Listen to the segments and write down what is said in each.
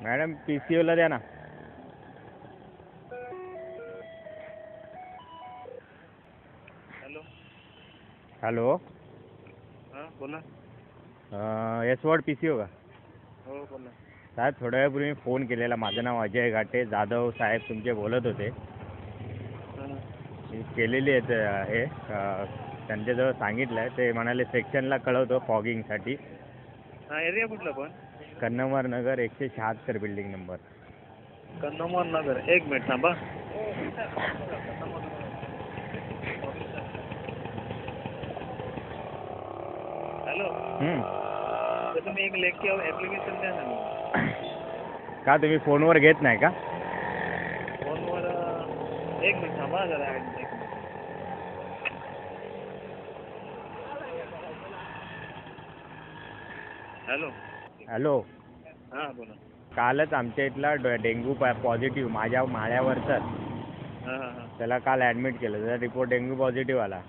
Madam P C ओला द्या ना. हॅलो. हॅलो. हां बोला. S ward P C O का? हो बोला. साहेब थोड्या वेळापूर्वी फोन केलेला. माझं नाव अजय घाटे. जाधव साहेब तुमचे बोलत होते. मी केलेली आहेत हे. अ, त्यांच्याजवळ सांगितलं आहे ते म्हणाले सेक्शनला कळवतो फॉगिंगसाठी हां एरिया कुठला पण? कन्नमर नगर एकशे शहात्तर बिल्डिंग नंबर. कन्नमोहन नगर. एक मिनिट थांबा. हॅलो. तर तुम्ही एक लेखी ॲप्लिकेशन द्या ना. का तुम्ही फोनवर घेत नाही का? फोनवर अं, एक मिनिट थांबा जरा. एक मिनिट. हॅलो. हॅलो. हां बोला. कालच आमच्या इथला डेंग्यू पॉझिटिव्ह माझ्या माळ्यावरचाच हां हां हां. त्याला काल ॲडमिट केलं त्याचा रिपोर्ट डेंग्यू पॉझिटिव्ह आला.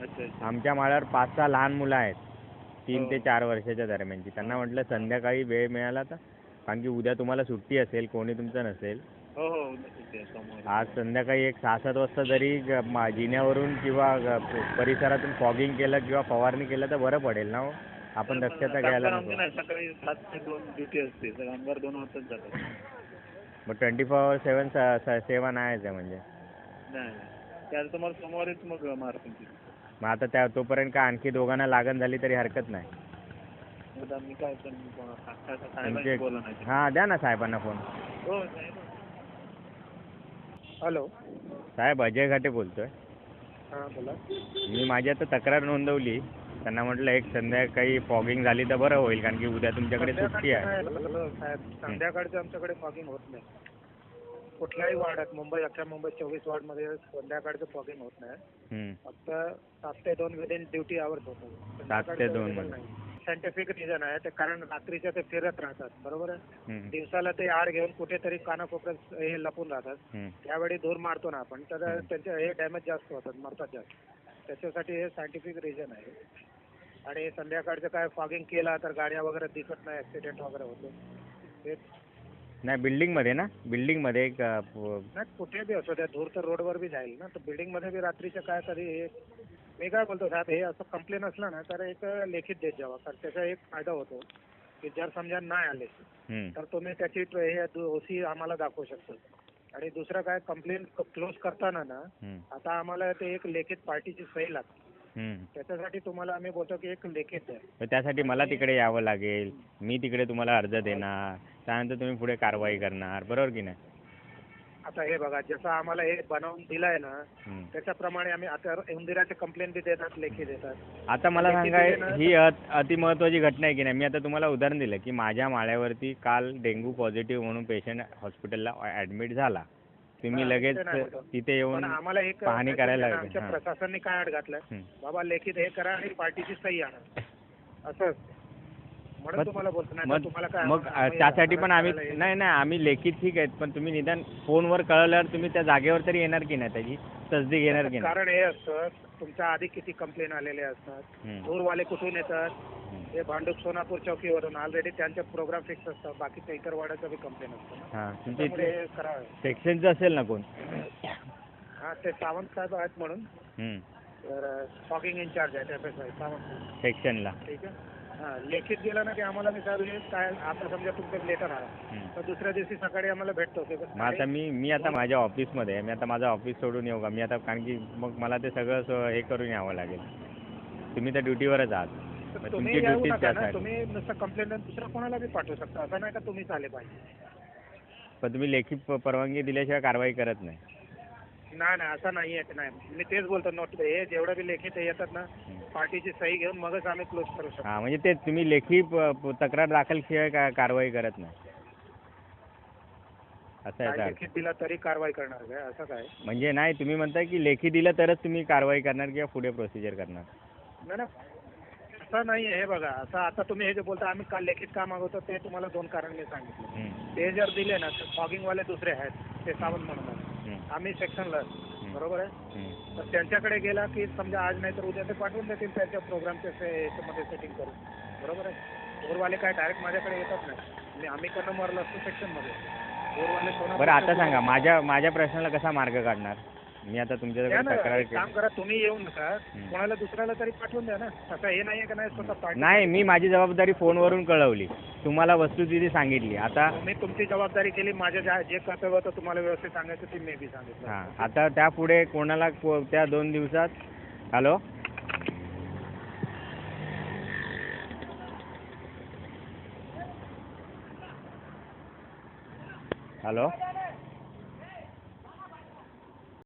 अच्छा अच्छा. आमच्या माळ्यावर पाच सहा लहान मुलं आहेत. तीन हो. ते चार वर्षाच्या दरम्यानची. त्यांना म्हटलं संध्याकाळी वेळ मिळाला तर कारण की उद्या तुम्हाला सुट्टी असेल कोणी तुमचं नसेल. हो हो उद्या सुट्टी आहे, सोमवारी. आज संध्याकाळी एक सहा सात वाजता जरी ग- मा- जिन्यावरून किंवा ग- परिसरातून फॉगिंग केलं किंवा फवारणी केलं तर बरं पडेल ना हो? आपण पण दक्षता घ्यायला नको. नाही, सकाळी सात ते दोन ड्युटी असते तर दोन वाजताच जातात. मग ट्वेंटी फोर आवर सेवन सेवन आहेच आहे म्हणजे. नाही त्याला तुम्हाला सोमवारीच मग मारतील मग आता त्या तोपर्यंत काय आणखी दोघांना लागण झाली तरी हरकत नाही. आता मी काय पण साहेबांशी तुमचे बोला नाही. हां द्या ना साहेबांना फोन. हो हॅलो. साहेब अजय घाटे बोलतोय. बोला. मी माझी आता तक्रार नोंदवली. त्यांना म्हटलं एक संध्याकाळी फॉगिंग झाली तर बरं होईल कारण की उद्या तुमच्याकडे सुट्टी आहे. साहेब. संध्याकाळचं आमच्याकडे फॉगिंग होत नाही. कुठल्याही वार्डात मुंबई अख्ख्या मुंबई चोवीस वार्डमध्ये संध्याकाळचं फॉगिंग होत नाही. फक्त सात ते दोन विदिन ड्युटी आवर्स होतात सात ते दोन मध्ये. सायंटिफिक रिझन आहे ते कारण रात्रीच्या ते फिरत राहतात बरोबर आहे. दिवसाला ते आड घेऊन कुठेतरी कानाकोपऱ्यात हे लपून राहतात. त्यावेळी धूर मारतो ना आपण तर त्यांचे हे डॅमेज जास्त होतात मरतात जास्त. त्याच्यासाठी हे सायंटिफिक रिझन आहे. आणि संध्याकाळचं काय फॉगिंग केला तर गाड्या वगैरे दिसत नाही ॲक्सिडेंट वगैरे होतो ते नाही बिल्डिंगमध्ये ना बिल्डिंगमध्ये एक अ, प- नाही कुठे बी असो त्या धूर तर रोडवर बी जाईल ना तर बिल्डिंगमध्ये बी रात्रीचं काय हे मी काय बोलतो साहेब हे असं कंप्लेन असलं ना तर एक लेखित देत जावा कारण त्याचा एक फायदा होतो की जर समजा नाही आले. तर तुम्ही त्याची ट- हे ओसी आम्हाला दाखवू शकतो आणि दुसरं काय कंप्लेंट क्लोज करताना ना. आता आम्हाला ते एक लेखित पार्टीची सही लागते. त्याच्यासाठी तुम्हाला आम्ही बोलतो की एक लेखित तर त्यासाठी मला तिकडे यावं लागेल. मी तिकडे तुम्हाला अर्ज देणार. त्यानंतर तुम्ही पुढे कारवाई करणार. बरोबर की नाही? आता हे बघा जसं आम्हाला हे बनवून दिलंय ना. त्याच्याप्रमाणे आम्ही आता उंदिराचे कंप्लेंट बी देतात लेखी देतात. आता मला लेखी सांगा दिले ना ही अत- अतिमहत्वाची घटना आहे की नाही? मी आता तुम्हाला उदाहरण दिलं की माझ्या माळ्यावरती काल डेंग्यू पॉझिटिव्ह म्हणून पेशंट हॉस्पिटलला ॲडमिट झाला. तुम्ही लगेच. तिथे येऊन आम्हाला एक पाहणी करायला लागेल. आमच्या. प्रशासनाने काय अट घातलाय हं. बाबा लेखित हे करा आणि पार्टीची सही आणा असं. म्हणून तुम्हाला बोलतो नाही तुम्हाला काय मग त्यासाठी पण आम्ही. नाही नाही आम्ही लेखित ठीक आहेत पण तुम्ही निदान फोनवर कळवल्यावर तुम्ही त्या जागेवर तरी येणार की नाही त्याची तसदी घेणार की नाही कारण हे असतं तुमच्या आधी किती कंप्लेन आलेले असतात. दूरवाले कुठून येतात? हं. भांडूप सोनापूर चौकीवरून ऑलरेडी त्यांचे प्रोग्राम फिक्स असतात. बाकीच्या इतर वाड्याचं बी कंप्लेन असतं त्यामुळे हे करावं सेक्शनचं असेल ना कोण? हा ते सावंत साहेब आहेत म्हणून. तर फॉगिंग इन्चार्ज आहेत एफ एस आय सावंत. सेक्शनला ठीक आहे. हां लेखित गेलं ना की आम्हाला मी हे काय आता समजा तुमचं लेटर आला हं. तर दुसऱ्या दिवशी सकाळी आम्हाला भेटतो मग आता मी मी आता माझ्या ऑफिसमध्ये आहे मी आता माझं ऑफिस सोडून येऊ का? मी आता कारण की मग मला ते सगळं स- हे करून यावं लागेल. तुम्ही तर ड्युटीवरच आहात. तर मग तुम्ही तुमची येऊ ड्युटीच नका ना त्यासाठी. तुम्ही नुसतं कंप्लेंट दुसऱ्या कोणाला बी पाठवू शकता? असं नाही का तुम्हीच आले पाहिजे? पण तुम्ही लेखी प- परवानगी दिल्याशिवाय कारवाई करत नाही. नाही नाही असं नाही आहे नाही. मी तेच बोलतो नोट हे जेवढं बी लेखित हे येतात ना. पार्टीची सही घेऊन मगच आम्ही क्लोज करू शकतो. हां म्हणजे ते तुम्ही लेखी प- प- तक्रार दाखलशिवाय का कारवाई करत नाही? असं काय याचा अर्थ. लेखित दिला तरी कारवाई करणार काय? असं काय? म्हणजे नाही तुम्ही म्हणताय की लेखी दिलं तरच तुम्ही कारवाई करणार किंवा पुढे प्रोसिजर करणार. नाही ना असं नाही आहे हे बघा. असं आता तुम्ही हे जे बोलता आम्ही काल लेखित का मागवतो ते तुम्हाला दोन कारण मी सांगितलं. ते जर दिले ना तर फॉगिंगवाले दुसरे आहेत ते सावंत म्हणून. आहेत. आम्ही सेक्शनला बरोबर आहे. तर त्यांच्याकडे गेला की समजा आज नाही तर उद्या ते पाठवून देतील त्यांच्या प्रोग्रामच्या याच्यामध्ये सेटिंग करून. बरोबर आहे? दूरवाले काय डायरेक्ट माझ्याकडे येतात नाही. मी आम्ही करणं मारलं असतो सेक्शनमध्ये बोरवाले बरं आता सांगा माझ्या माझ्या प्रश्नाला कसा मार्ग काढणार? मी आता द्या तुमच्याकडे ना, तक्रार एक काम केली करा तुम्ही येऊ नका. कोणाला दुसऱ्याला तरी पाठवून द्या ना. असं हे नाहीये का नाही स्वतः पाठवून नाही मी माझी जबाबदारी फोनवरून कळवली. तुम्हाला वस्तुस्थिती सांगितली. आता मी तुमची जबाबदारी केली माझ्या ज्या जे कर्तव्य होतं तुम्हाला व्यवस्थित सांगायचं ते मी बी सांगितलं. हां आता त्यापुढे कोणाला को- त्या दोन दिवसात हॅलो? हॅलो?